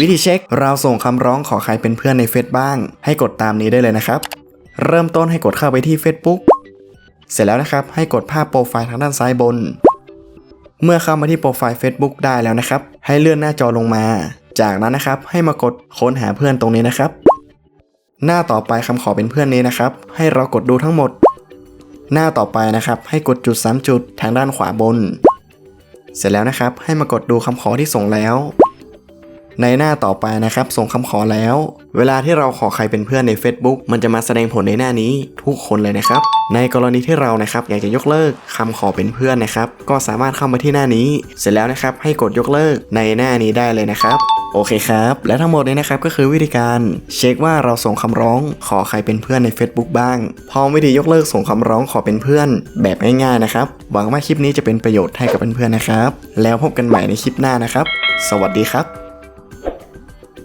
วิธีเช็ค เราส่งคำร้องขอใครเป็นเพื่อนในเฟซบ้าง ให้กดตามนี้ได้เลยนะครับ เริ่มต้นให้กดเข้าไปที่ Facebook เสร็จแล้วนะครับ ให้กดภาพโปรไฟล์ทางด้านซ้ายบน เมื่อเข้ามาที่โปรไฟล์ Facebook ได้แล้วนะครับ ให้เลื่อนหน้าจอลงมา จากนั้นนะครับให้มากดค้นหาเพื่อนตรงนี้นะครับ หน้าต่อไปคำขอเป็นเพื่อนนี้นะครับ ให้เรากดดูทั้งหมด หน้าต่อไปนะครับ ให้กดจุด 3 จุดทางด้านขวาบน เสร็จแล้วนะครับ ให้มากดดูคำขอที่ส่งแล้ว ในหน้าต่อไปนะครับ ส่งคำขอแล้ว เวลาที่เราขอใครเป็นเพื่อนใน Facebook มันจะมาแสดงผลในหน้านี้ทุกคนเลยนะครับ ในกรณีที่เรานะครับอยากจะยกเลิกคำขอเป็นเพื่อนนะครับ ก็สามารถเข้ามาที่หน้านี้ เสร็จแล้วนะครับให้กดยกเลิกในหน้านี้ได้เลยนะครับโอเคครับ และทั้งหมดนี้นะครับก็คือวิธีการเช็คว่าเราส่งคำร้องขอใครเป็นเพื่อนใน Facebook บ้าง พร้อมวิธียกเลิกส่งคำร้องขอเป็นเพื่อนแบบง่ายๆนะครับ หวังว่าคลิปนี้จะเป็นประโยชน์ให้กับเพื่อนๆนะครับ แล้วพบกันใหม่ในคลิปหน้านะครับ สวัสดีครับ